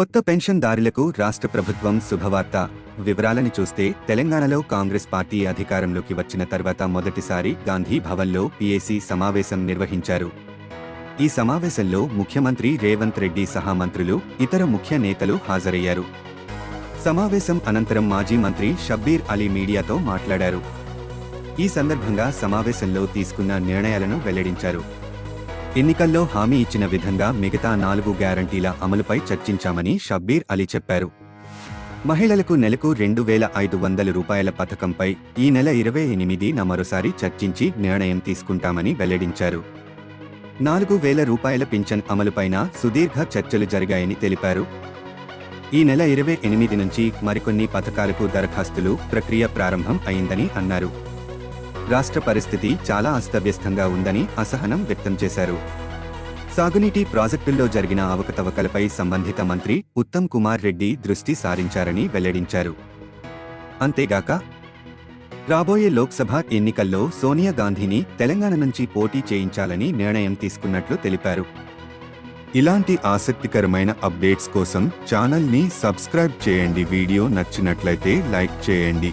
కొత్త పెన్షన్దారులకు రాష్ట్ర ప్రభుత్వం శుభవార్త. వివరాలను చూస్తే తెలంగాణలో కాంగ్రెస్ పార్టీ అధికారంలోకి వచ్చిన తర్వాత మొదటిసారి గాంధీ భవన్లో పీఏసీ సమావేశం నిర్వహించారు. ఈ సమావేశంలో ముఖ్యమంత్రి రేవంత్ రెడ్డి సహా మంత్రులు ఇతర ముఖ్య నేతలు హాజరయ్యారు. సమావేశం అనంతరం మాజీ మంత్రి షబ్బీర్ అలీ మీడియాతో మాట్లాడారు. ఈ సందర్భంగా సమావేశంలో తీసుకున్న నిర్ణయాలను వెల్లడించారు. ఎన్నికల్లో హామీ ఇచ్చిన విధంగా మిగతా నాలుగు గ్యారంటీల అమలుపై చర్చించామని షబ్బీర్ అలీ చెప్పారు. మహిళలకు నెలకు రెండు వేల ఐదు వందల రూపాయల పథకంపై ఈ నెల ఇరవై ఎనిమిదిన మరోసారి చర్చించి నిర్ణయం తీసుకుంటామని వెల్లడించారు. నాలుగు వేల రూపాయల పింఛన్ అమలుపైన సుదీర్ఘ చర్చలు జరిగాయని తెలిపారు. ఈ నెల ఇరవై ఎనిమిది నుంచి మరికొన్ని పథకాలకు దరఖాస్తులు ప్రక్రియ ప్రారంభం అయిందని అన్నారు. రాష్ట్ర పరిస్థితి చాలా అస్తవ్యస్తంగా ఉందని అసహనం వ్యక్తం చేశారు. సాగునీటి ప్రాజెక్టుల్లో జరిగిన అవకతవకలపై సంబంధిత మంత్రి ఉత్తమ్ కుమార్ రెడ్డి దృష్టి సారించారని వెల్లడించారు. అంతేగాక రాబోయే లోక్సభ ఎన్నికల్లో సోనియా గాంధీని తెలంగాణ నుంచి పోటీ చేయించాలని నిర్ణయం తీసుకున్నట్లు తెలిపారు. ఇలాంటి ఆసక్తికరమైన అప్డేట్స్ కోసం ఛానల్ని సబ్స్క్రైబ్ చేయండి. వీడియో నచ్చినట్లయితే లైక్ చేయండి.